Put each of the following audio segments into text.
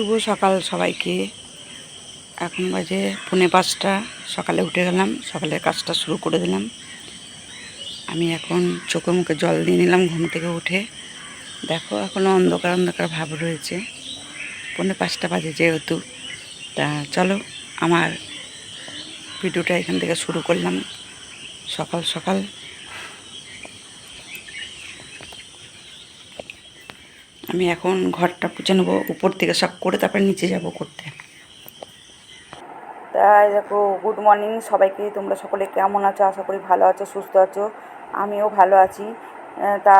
শুভ সকাল সবাইকে। এখন বাজে পুনে পাঁচটা। সকালে উঠে গেলাম, সকালের কাজটা শুরু করে দিলাম। আমি এখন চোখে মুখে জল দিয়ে নিলাম ঘুম থেকে উঠে। দেখো এখনও অন্ধকার অন্ধকার ভাব রয়েছে। পৌনে পাঁচটা বাজে যেহেতু। তা চলো, আমার ভিডিওটা এখান থেকে শুরু করলাম। সকাল সকাল আমি এখন ঘরটা পুছে নেব, উপর থেকে সব করে তারপরে নিচে যাব করতে। তাই দেখো গুড মর্নিং সবাইকে, তোমরা সকলে কেমন আছো? আশা করি ভালো আছো, সুস্থ আছো। আমিও ভালো আছি। তা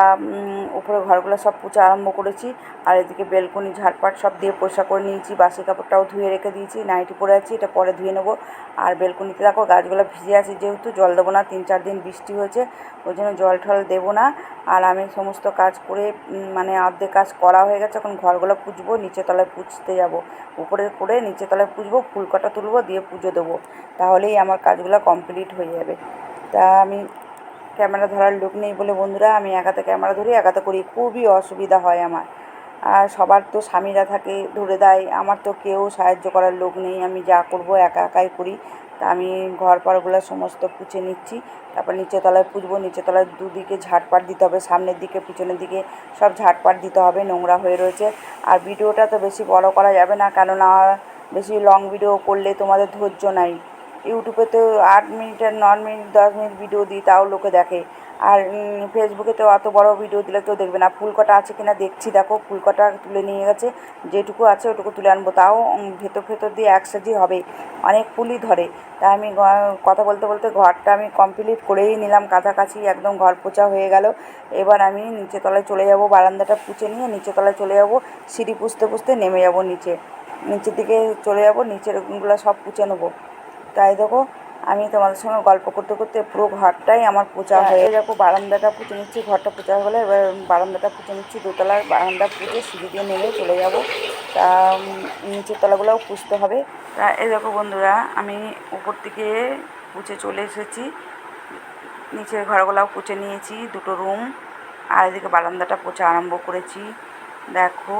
উপরে ঘরগুলো সব পুজো আরম্ভ করেছি। আর এদিকে বেলকনি, ঝাড়পাট সব দিয়ে পরিষ্কার করে নিয়েছি। বাসি কাপড়টাও ধুয়ে রেখে দিয়েছি, নাইটি পরে আছি, এটা পরে ধুয়ে নেব। আর বেলকনিতে দেখো গাছগুলো ভিজে আছে, যেহেতু জল দেবো না, তিন চার দিন বৃষ্টি হয়েছে, ওই জন্য জল টল দেবো না। আর আমি সমস্ত কাজ করে মানে অর্ধেক কাজ করা হয়ে গেছে, এখন ঘরগুলো পুজবো, নিচে তলায় পুজতে যাব। উপরে করে নিচে তলায় পুজবো ফুল কটা তুলবো, দিয়ে পুজো দেবো। তাহলেই আমার কাজগুলো কমপ্লিট হয়ে যাবে। তা আমি ক্যামেরা ধরার লোক নেই বলে, বন্ধুরা, আমি একাতে ক্যামেরা ধরি, একাতে করি। খুবই অসুবিধা হয় আমার। আর সবার তো স্বামীরা থাকে, ধরে দেয়, আমার তো কেউ সাহায্য করার লোক নেই, আমি যা করব একা একাই করি। তা আমি ঘর পাড়গুলো সমস্ত পুছে নিচ্ছি, তারপর নিচে তলায় পুজবো, নিচে তলায় দুদিকে ঝাড়পাট দিতে হবে, সামনের দিকে, পিছনের দিকে সব ঝাড়পাট দিতে হবে, নোংরা হয়ে রয়েছে। আর ভিডিওটা তো বেশি বড় করা যাবে না, কেননা বেশি লং ভিডিও করলে তোমাদের ধৈর্য নাই। ইউটিউবে তো আট মিনিটের ন মিনিট, দশ মিনিট ভিডিও দিই, তাও লোকে দেখে। আর ফেসবুকে তো অত বড় ভিডিও দিলে কেউ দেখবে না। ফুল কটা আছে কিনা দেখছি, দেখো ফুল কটা তুলে নিয়ে গেছে। যেটুকু আছে ওটুকু তুলে আনব। তাও ভেতর ভেতর দিয়ে এক সাজি হবে। অনেক ফুলই ধরে। তাই আমি কথা বলতে বলতে ঘরটা আমি কমপ্লিট করেই নিলাম। কাছাকাছি একদম ঘর পোছা হয়ে গেল। এবার আমি নিচে তলায় চলে যাব। বারান্দাটা পুছে নিয়ে নিচে তলায় চলে যাব। সিঁড়ি পুষতে পুষতে নেমে যাব নিচে। নিচের দিকে চলে যাব। নিচেরগুলো সব পুছে নেব। তাই দেখো, আমি তোমাদের সঙ্গে গল্প করতে করতে পুরো ঘরটাই আমার পোচা হয়ে দেখো, বারান্দাটা পুঁতে নিচ্ছি, ঘরটা পোচা হলে এবার বারান্দাটা পুঁতে নিচ্ছি, দোতলার বারান্দা পুঁতে সিঁড়ি দিয়ে নেমে চলে যাব। তা নিচের তলাগুলোও পুষতে হবে। তা, এই দেখো বন্ধুরা, আমি উপর থেকে পুছে চলে এসেছি। নিচের ঘরগুলাও পুছে নিয়েছি, দুটো রুম। আর এদিকে বারান্দাটা পোছা আরম্ভ করেছি। দেখো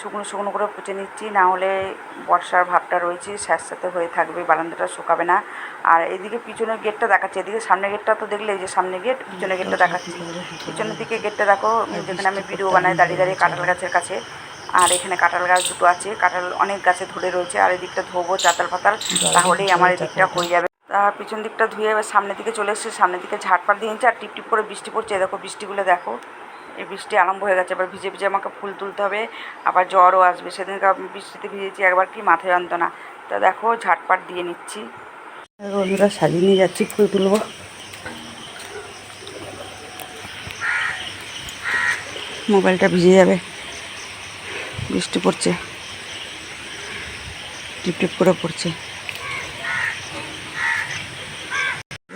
শুকনো শুকনো করে পুঁছে নিচ্ছি, না হলে বর্ষার ভাবটা রয়েছে, স্যাঁতস্যাঁতে হয়ে থাকবে, বারান্দাটা শুকাবে না। আর এদিকে পিছনের গেটটা দেখাচ্ছে, এদিকে সামনের গেটটা তো দেখলে এই যে সামনে গেট, পিছনের গেটটা দেখাচ্ছি। পিছনের দিকে গেটটা দেখো, যেখানে আমি ভিডিও বানাই, দাঁড়িয়ে দাঁড়িয়ে কাঁঠাল গাছের কাছে। আর এখানে কাঁঠাল গাছ দুটো আছে, কাঁঠাল অনেক গাছে ধরে রয়েছে, আর এদিকটা ধোবো, চাতাল পাতাল, তাহলেই আমার এদিকটা হয়ে যাবে। পিছন দিকটা ধুয়ে সামনের দিকে চলে এসেছে, সামনের দিকে ঝাড়পাট দিয়ে নিচ্ছে, আর টিপ টিপ করে বৃষ্টি পড়ছে দেখো বৃষ্টিগুলো দেখো। এই বৃষ্টি আরম্ভ হয়ে গেছে, এবার ভিজে ভিজে আমাকে ফুল তুলতে হবে, আবার জ্বরও আসবে, সেদিনকে আমি বৃষ্টিতে ভিজেছি, একবার কি মাথায় যন্ত্রণা। তা দেখো, ঝাটপাট দিয়ে নিচ্ছি। বন্ধুরা সাজিয়ে নিয়ে যাচ্ছি, ফুল তুলবো। মোবাইলটা ভিজে যাবে, বৃষ্টি পড়ছে টিপ টিপ করে পড়ছে।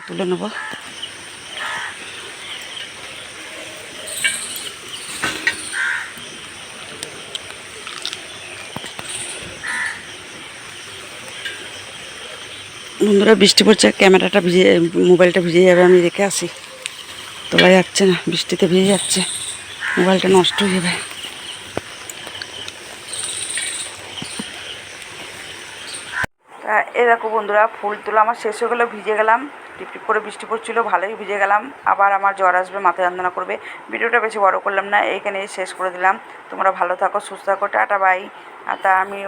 তুলে নেব। বন্ধুরা, বৃষ্টি পড়ছে, ক্যামেরাটা ভিজে, মোবাইলটা ভিজে যাবে, আমি রেখে আসি। তোলা যাচ্ছে না, বৃষ্টিতে ভিজে যাচ্ছে, মোবাইলটা নষ্ট হয়ে যাবে। তা এ দেখো বন্ধুরা, ফুল তোলা আমার শেষ হয়ে গেলো, ভিজে গেলাম, টিপ টিপ করে বৃষ্টি পড়ছিল, ভালোই ভিজে গেলাম, আবার আমার জ্বর আসবে, মাথা যন্ত্রণা করবে, ভিডিওটা বেশি বড় করলাম না এইখানে শেষ করে দিলাম, তোমরা ভালো থাকো, সুস্থ থাকো, টাটা বাই আর তা আমি